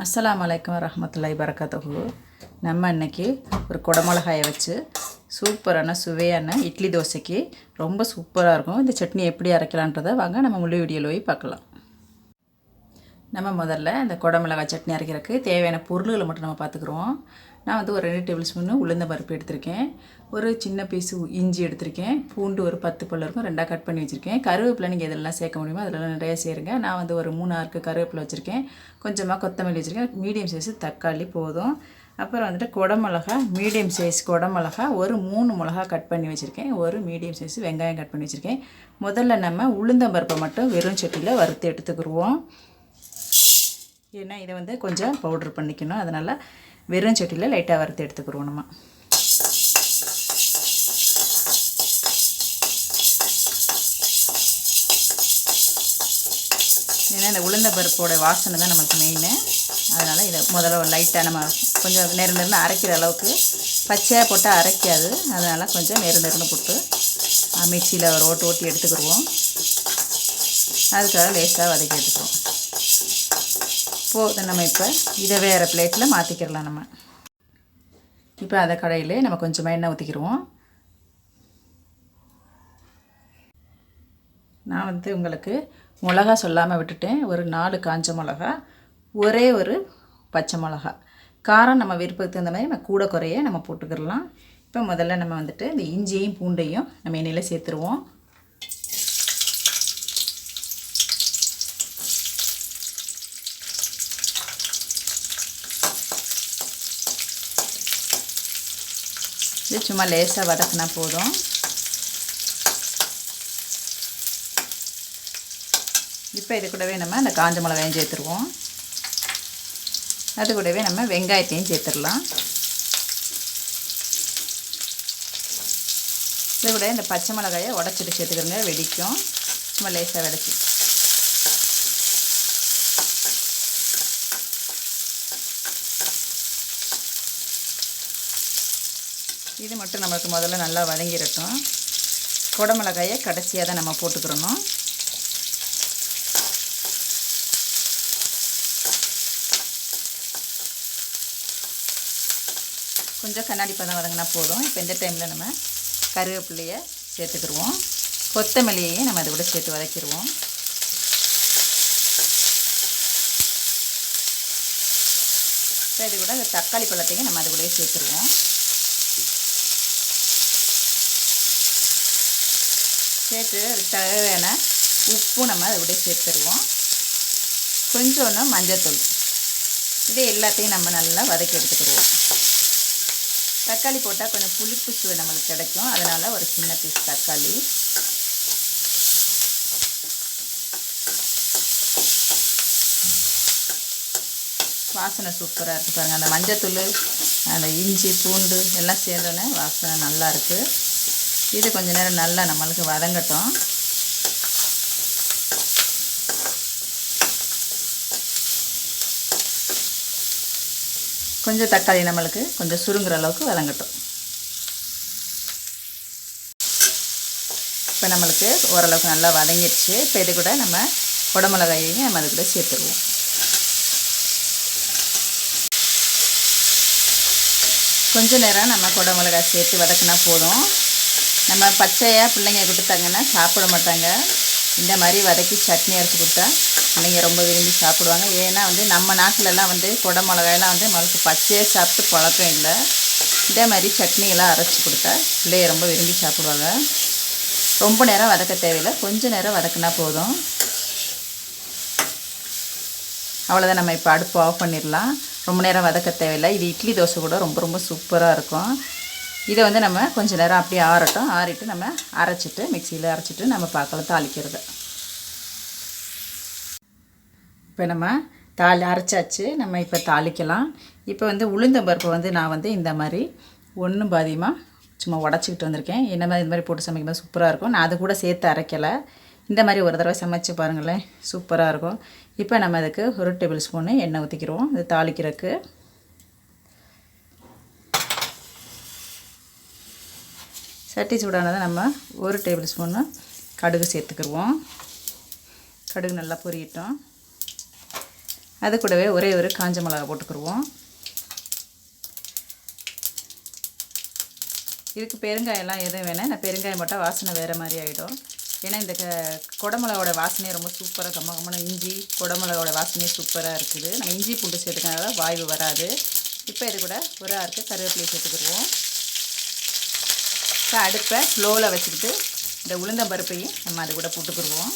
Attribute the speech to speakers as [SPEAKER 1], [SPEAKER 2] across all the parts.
[SPEAKER 1] அஸ்லாம் வலைக்கம் வரஹ்மத்துல்லாஹி வரகாத்துஹு நம்ம இன்றைக்கி ஒரு குடமிளகாயை வச்சு சூப்பரான சுவையான இட்லி தோசைக்கு ரொம்ப சூப்பராக இருக்கும். இந்த சட்னி எப்படி அரைக்கலான்றதை வாங்க நம்ம முழு வீடியோவில் போய் பார்க்கலாம். நம்ம முதல்ல இந்த குடமிளகாய் சட்னி அரைக்கிறதுக்கு தேவையான பொருள்களை மட்டும் நம்ம பார்த்துக்குறோம். நான் வந்து ஒரு ரெண்டு டேபிள் ஸ்பூன் உளுந்த பருப்பு எடுத்திருக்கேன். ஒரு சின்ன பீஸு இஞ்சி எடுத்திருக்கேன். பூண்டு ஒரு பத்து பல்லு இருக்கும் ரெண்டாக கட் பண்ணி வச்சுருக்கேன். கருவேப்பிலை நீங்கள் இதெல்லாம் சேர்க்க முடியுமோ அதெல்லாம் நிறைய சேருங்க. நான் வந்து ஒரு மூணு ஆறுக்கு கருவேப்பிலை வச்சுருக்கேன். கொஞ்சமாக கொத்தமல்லி வச்சுருக்கேன். மீடியம் சைஸ் தக்காளி போதும். அப்புறம் வந்துட்டு குடமிளகா மீடியம் சைஸ் குடமிளகா ஒரு மூணு மிளகா கட் பண்ணி வச்சுருக்கேன். ஒரு மீடியம் சைஸ் வெங்காயம் கட் பண்ணி வச்சுருக்கேன். முதல்ல நம்ம உளுந்தம்பருப்பை மட்டும் வெறும் சட்டியில் வறுத்து எடுத்துக்கிடுவோம் ஏன்னா இதை வந்து கொஞ்சம் பவுட்ரு பண்ணிக்கணும். அதனால் வெறும் சட்டியில் லைட்டாக வறுத்து எடுத்துக்கிறோம் நம்ம. ஏன்னா இந்த உளுந்த பருப்போட வாசனை தான் நமக்கு மெயின் அதனால் இதை முதல்ல லைட்டாக நம்ம கொஞ்சம் நெரு நெருன்னு அரைக்கிற அளவுக்கு பச்சையாக போட்டால் அரைக்காது. அதனால் கொஞ்சம் நெரு நெருன்னு போட்டு மிக்சியில் ஒரு ஓட்டு ஓட்டி எடுத்துக்கிடுவோம் அதுக்காக லேசாக வதக்கி எடுத்துக்குவோம் போதும் நம்ம இப்போ இதை வேறு பிளேட்டில் மாற்றிக்கிடலாம் நம்ம. இப்போ அதை கடையிலே நம்ம கொஞ்சமாக எண்ணெய் ஊற்றிக்கிடுவோம் நான் வந்து உங்களுக்கு மிளகா சொல்லாமல் விட்டுட்டேன். ஒரு நாலு காஞ்ச மிளகா ஒரே ஒரு பச்சை மிளகா. காரம் நம்ம விருப்பத்துக்கு தகுந்த மாதிரி நம்ம கூட குறைய நம்ம போட்டுக்கிடலாம். இப்போ முதல்ல நம்ம வந்துட்டு இந்த இஞ்சியையும் பூண்டையும் நம்ம எண்ணெயில் சேர்த்துருவோம். இது சும்மா லேசாக வதக்குனா போதும். இப்போ இது கூடவே நம்ம அந்த காஞ்ச மிளகாயும் சேர்த்துருவோம். அது கூடவே நம்ம வெங்காயத்தையும் சேர்த்துடலாம். இது கூட இந்த பச்சை மிளகாயை உடச்சிட்டு சேர்த்துக்கிறோங்க வெடிக்கும். சும்மா லேசாக வெடிச்சு இது மட்டும் நம்மளுக்கு முதல்ல நல்லா வதங்கிடட்டும் குடமிளகாயை கடைசியாக தான் நம்ம போட்டுக்கிறணும். கொஞ்சம் கண்ணாடி பதம் வதங்கினா போதும். இப்போ இந்த டைமில் நம்ம கருவேப்பிலையை சேர்த்துக்கிடுவோம். கொத்தமல்லியையும் நம்ம அதை கூட சேர்த்து வதக்கிடுவோம். இப்போ இது கூட இந்த தக்காளி பழத்தையும் நம்ம அது கூட சேர்த்துருவோம். சேர்த்து அதுக்கு தேவையான உப்பும் நம்ம அதை கூட சேர்த்துருவோம். கொஞ்சோன்னு மஞ்சத்தூள். இது எல்லாத்தையும் நம்ம நல்லா வதக்கி எடுத்துக்கிடுவோம். தக்காளி போட்டால் கொஞ்சம் புளிப்பு சுவை நம்மளுக்கு கிடைக்கும். அதனால் ஒரு சின்ன பீஸ் தக்காளி. வாசனை சூப்பராக இருக்குது பாருங்கள் அந்த மஞ்சத்தூள் அந்த இஞ்சி பூண்டு எல்லாம் சேர்ந்தோன்னே வாசனை நல்லா இருக்குது இது கொஞ்ச நேரம் நல்லா நம்மளுக்கு வதங்கட்டும். கொஞ்சம் தக்காளி நம்மளுக்கு கொஞ்சம் சுருங்குற அளவுக்கு வதங்கட்டும். இப்போ நம்மளுக்கு ஓரளவுக்கு நல்லா வதங்கிடுச்சு. இப்போ இது கூட நம்ம குடமிளகாயையும் நம்ம அது கூட சேர்த்துருவோம் கொஞ்ச நேரம் நம்ம குடமிளகாய் சேர்த்து வதக்குனா போதும். நம்ம பச்சையாக பிள்ளைங்க கொடுத்தாங்கன்னா சாப்பிட மாட்டாங்க. இந்த மாதிரி வதக்கி சட்னி அரைச்சி கொடுத்தா பிள்ளைங்க ரொம்ப விரும்பி சாப்பிடுவாங்க. ஏன்னா வந்து நம்ம நாட்டிலலாம் வந்து குடை மிளகாயெல்லாம் வந்து நம்மளுக்கு பச்சையாக சாப்பிட்டு பழக்கம் இல்லை. இதே மாதிரி சட்னியெல்லாம் அரைச்சி கொடுத்தா பிள்ளைய ரொம்ப விரும்பி சாப்பிடுவாங்க. ரொம்ப நேரம் வதக்க தேவையில்லை. கொஞ்சம் நேரம் வதக்குனா போதும். அவ்வளோதான் நம்ம இப்போ அடுப்பு ஆஃப் பண்ணிடலாம். ரொம்ப நேரம் வதக்க தேவையில்லை. இது இட்லி தோசை கூட ரொம்ப ரொம்ப சூப்பராக இருக்கும். இதை வந்து நம்ம கொஞ்சம் நேரம் அப்படியே ஆறட்டும். ஆறிட்டு நம்ம அரைச்சிட்டு மிக்சியில் அரைச்சிட்டு நம்ம பார்க்கலாம் தாளிக்கிறது. இப்போ நம்ம தாளி அரைச்சாச்சு. நம்ம இப்போ தாளிக்கலாம். இப்போ வந்து உளுந்தம்பருப்பு வந்து நான் வந்து இந்த மாதிரி ஒன்றும் பாதியமாக சும்மா உடச்சிக்கிட்டு வந்திருக்கேன். என்ன மாதிரி இந்த மாதிரி போட்டு சமைக்கும்போது சூப்பராக இருக்கும். நான் அது கூட சேர்த்து அரைக்கலை. இந்த மாதிரி ஒரு தடவை சமைச்சு பாருங்களேன். சூப்பராக இருக்கும். இப்போ நம்ம அதுக்கு ஒரு டேபிள் ஸ்பூனு எண்ணெய் ஊற்றிக்கிடுவோம் இது தாளிக்கிறதுக்கு. சட்டி சூடானதை நம்ம ஒரு டேபிள் ஸ்பூனு கடுகு சேர்த்துக்கிடுவோம் கடுகு நல்லா பொரியட்டும். அது கூடவே ஒரே ஒரு காஞ்ச மிளகா போட்டுக்கிடுவோம் இதுக்கு பெருங்காயெல்லாம் எதுவும் வேணாம். நான் பெருங்காயம் போட்டால் வாசனை வேறு மாதிரி ஆகிடும் ஏன்னா இந்த க குடமிளகோட வாசனையே ரொம்ப சூப்பராக கம்ம கம்மன இஞ்சி குடமிளகோட வாசனையே சூப்பராக இருக்குது. நம்ம இஞ்சி பூண்டு சேர்த்துக்கனால வாய்வு வராது. இப்போ இது கூட ஒரு ஆறுக்கு கருவேப்பிலையை சேர்த்துக்கிடுவோம் இப்போ அடுப்பை லோவில் வச்சுக்கிட்டு இந்த உளுந்தம்பருப்பையும் நம்ம அது கூட போட்டுக்கிடுவோம்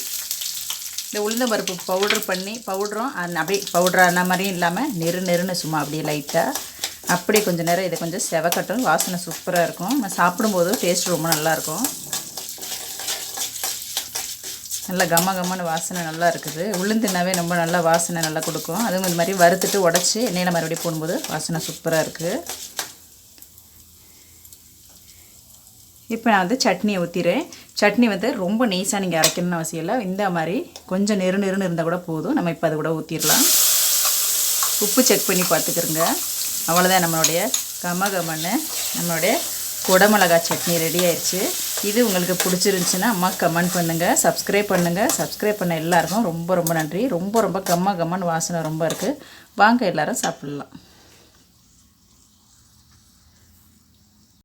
[SPEAKER 1] இந்த உளுந்தம்பருப்பு பவுட்ரு பண்ணி பவுட்ரும் அது அப்படியே பவுட்ரான மாதிரியும் இல்லாமல் நெரு நெருன்னு சும்மா அப்படியே லைட்டாக அப்படியே கொஞ்சம் நேரம் இதை கொஞ்சம் செவக்கட்டும் வாசனை சூப்பராக இருக்கும். நம்ம சாப்பிடும்போது டேஸ்ட் ரொம்ப நல்லாயிருக்கும் நல்லா கம்ம கம்மன்னு வாசனை நல்லா இருக்குது. உளுந்துனாவே ரொம்ப நல்லா வாசனை நல்லா கொடுக்கும். அதுவும் இந்த மாதிரி வறுத்துட்டு உடச்சி எண்ணெயில் மறுபடியும் போடும்போது வாசனை சூப்பராக இருக்குது இப்போ நான் வந்து சட்னியை ஊற்றிடுறேன் சட்னி வந்து ரொம்ப நெய்ஸாக நீங்கள் அரைக்கணும்னு அவசியம் இல்லை. இந்த மாதிரி கொஞ்சம் நெரு நெருன்னு இருந்தால் கூட போதும். நம்ம இப்போ அது கூட ஊற்றிடலாம் உப்பு செக் பண்ணி பார்த்துக்கிறோங்க. அவ்வளோதான் நம்மளுடைய கம கமன்னு நம்மளுடைய குடமிளகா சட்னி ரெடி ஆயிடுச்சு. இது உங்களுக்கு பிடிச்சிருந்துச்சின்னா அம்மா கமெண்ட் பண்ணுங்கள் சப்ஸ்கிரைப் பண்ணுங்கள் சப்ஸ்கிரைப் பண்ண எல்லாருக்கும் ரொம்ப ரொம்ப நன்றி. ரொம்ப ரொம்ப கம்ம கம்மன் வாசனை ரொம்ப இருக்குது வாங்க எல்லோரும் சாப்பிட்லாம்.